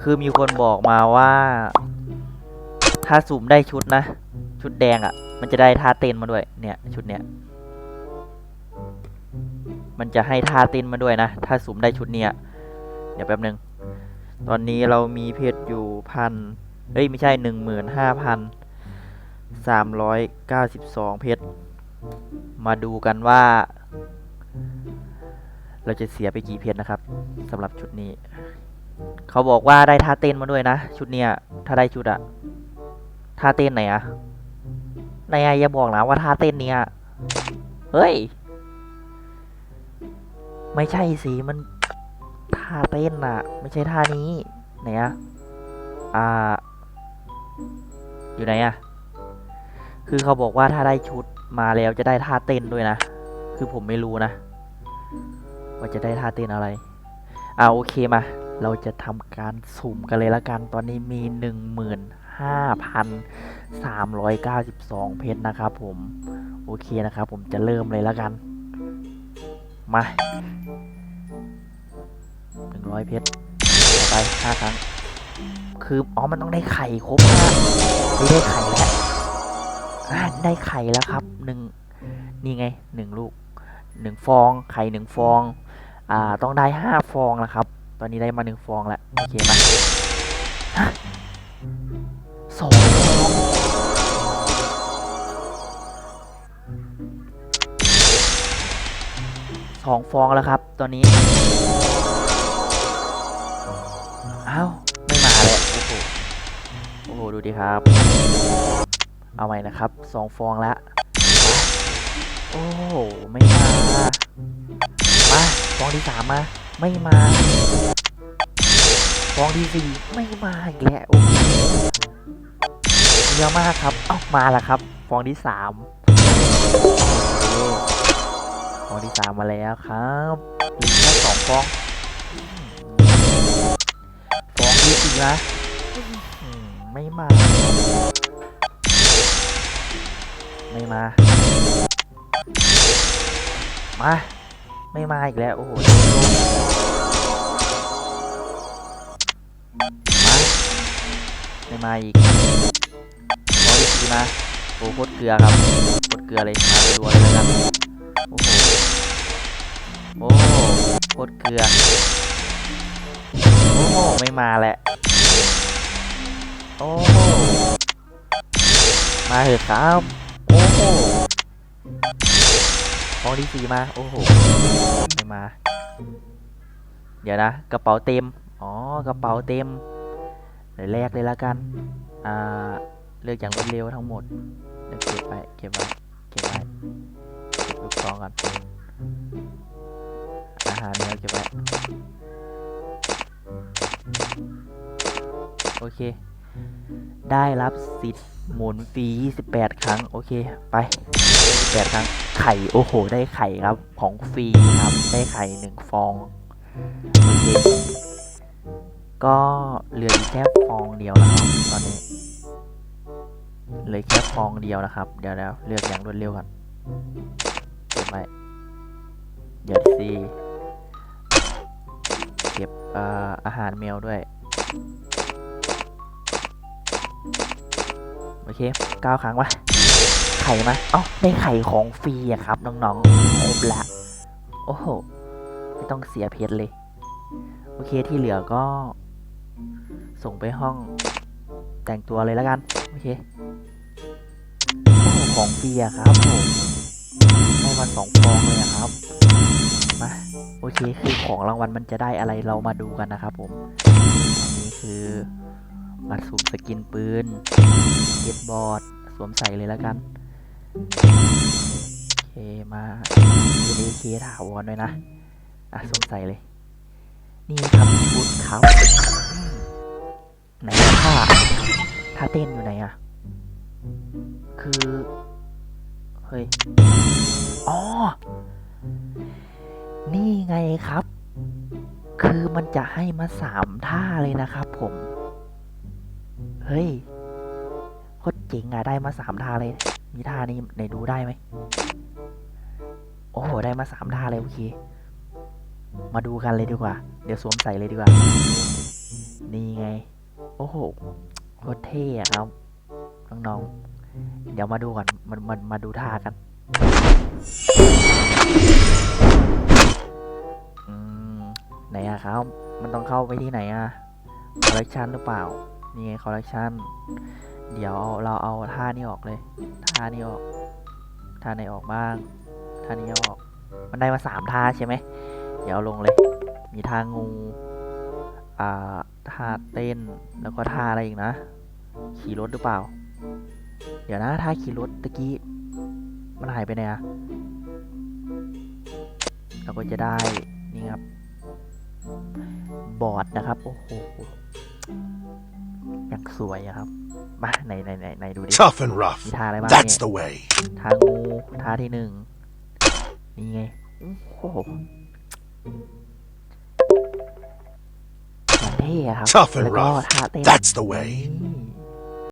คือมีคนบอกมาว่า ถ้าสุ่มได้ชุดนะ ชุดแดงอะ่ะ มันจะได้ท่าเต้นมาด้วย เนี่ยชุดเนี้ย มันจะให้ท่าเต้นมาด้วยนะ ถ้าสุ่มได้ชุดเนี้ย เดี๋ยวแป๊บนึง ตอนนี้เรามีเพชรอยู่พันเฮ้ยไม่ใช่หนึ่งหมื่นห้าพันสามร้อยเก้าสิบสองเพชร มาดูกันว่า เราจะเสียไปกี่เพชรนะครับสำหรับชุดนี้ เขาบอกว่าได้ท่าเต้นมาด้วยนะ ชุดเนี้ยถ้าได้ชุดอะท่าเต้นไหนอะไหนอะอย่าบอกนะว่าท่าเต้นเนี้ยเฮ้ย ไม่ใช่สิมันท่าเต้นอะไม่ใช่ท่านี้ไหนอะอ่า อยู่ไหนอะคือเขาบอกว่าถ้าได้ชุดมาแล้วจะได้ท่าเต้นด้วยนะ คือผมไม่รู้นะ ว่าจะได้ท่าเต้นอะไร อ่าโอเคมา เราจะทำการสุ่มกันเลยละกัน ตอนนี้มี 15,392 เพชรนะครับผม โอเคนะครับ ผมจะเริ่มเลยละกัน มา 100 เพชรต่อไป 5 ครั้ง คือ อ๋อ มันต้องได้ไข่ครบไม่ได้ไข่แล้วได้ไข่แล้วครับหนึ่งนี่ไงหนึ่งลูกหนึ่งฟอง ไข่หนึ่งฟอง อ่า ต้องได้ห้าฟองนะครับ ตอนนี้ได้มาหนึ่งฟองแล้วโอเคไหมฮะสองฟองสองฟองแล้วครับ ตอนนี้อ้าวไม่มาแล้วโอ้โหโอ้โหดูดิครับ เอาใหม่นะครับสองฟองแล้วโอ้โหไม่มามาฟองที่สามมา ไม่มาฟองที่สี่ไม่มาอีกแล้วเยอะมากครับ เอ้ามาแล้วครับ ฟองที่สามฟองที่สามมาแล้วครับเหลือแค่สองฟอง ฟองที่สี่นะไม่มา ไม่มา มา ไม่มาอีกแล้ว โอ้โห ไม่มาอีกร้อยสี่มาโอ้โคตรเกลือครับโคตรเกลือเลยมารัวเลยแล้วกันโอ้โหโอ้โคตรเกลือโอ้โหไม่มาแหละโอ้โหมาเถอะครับโอ้โหฟองที่สี่มาโอ้โหไม่มา เดี๋ยวนะ กระเป๋าเต็ม อ๋อกระเป๋าเต็ม แลกเลยละกันอ่าเลือกอย่างรวดเร็วทั้งหมดเดี๋ยวเก็บไปเก็บไว้เก็บไว้เก็บลูกซองก่อนอาหารเนื้อเก็บไว้โอเค ได้รับสิทธิ์หมุนฟรี28 ครั้ง โอเค ไป28ครั้ง ไข่ โอ้โห ได้ไข่ครับ ของฟรีครับ ได้ไข่หนึ่งฟอง โอเค ก็เหลืออีกแค่ฟองเดียวนะครับตอนนี้เหลือแค่ฟองเดียวนะครับ เดี๋ยวแล้วเลือกอย่างรวดเร็วก่อนเก็บไว้เดี๋ยวสิเก็บเอ่ออาหารแมวด้วย โอเคเก้าครั้งวะไข่มาเอ้าได้ไข่ของฟรีอะครับ น้องๆครบละ โอ้โห ไม่ต้องเสียเพชรเลย โอเคที่เหลือก็ ส่งไปห้องแต่งตัวเลยแล้วกัน โอเค ของฟรีอะครับผมได้มาสองฟองเลยครับ มา โอเค คือของรางวัลมันจะได้อะไรเรามาดูกันนะครับผมอันนี้คือมาสุ่มสกินปืนเก็บบอร์ด สวมใส่เลยแล้วกัน โอเค มาเป็นเอเคถาวรด้วยนะ อะ สวมใส่เลย นี่ครับชุดครับ ไหนท่าท่าเต้นอยู่ไหนอะคือ เฮ้ย อ๋อ นี่ไงครับ คือมันจะให้มาสามท่าเลยนะครับผม เฮ้ยโคตรเจ๋งอะได้มาสามท่าเลย มีท่านี้ไหนดูได้ไหม โอ้โห ได้มาสามท่าเลยโอเค มาดูกันเลยดีกว่า เดี๋ยวสวมใส่เลยดีกว่า นี่ไง โหโคตรเท่อะครับ น้องๆ เดี๋ยวมาดูก่อนมันมันมาดูท่ากันอืมไหนอะครับ มันต้องเข้าไปที่ไหนอะคอลเลกชันหรือเปล่า นี่ไงคอลเลกชันเดี๋ยวเราเอาท่านี้ออกเลย ท่านี้ออก ท่าไหนออกบ้าง ท่านี้ออก มันได้มาสามท่าใช่ไหม เดี๋ยวลงเลย มีท่างู อ่าท่าเต้นแล้วก็ท่าอะไรอีกนะ ขี่รถหรือเปล่า เดี๋ยวนะท่าขี่รถตะกี้มันหายไปไหนอะเราก็จะได้นี่ครับ บอร์ดนะครับ โอ้โหอย่างสวยอะครับมาไหนไหนไหนไหนดูดิ Tough and rough. มีท่าอะไรบ้างเนี่ That's ย the way. ท่างูท่าที่หนึ่งนี่ไงโอ้โหอย่างเ ท่อะครับ Tough and แล้วก็ rough. ท่าเต้น That's the way. นี่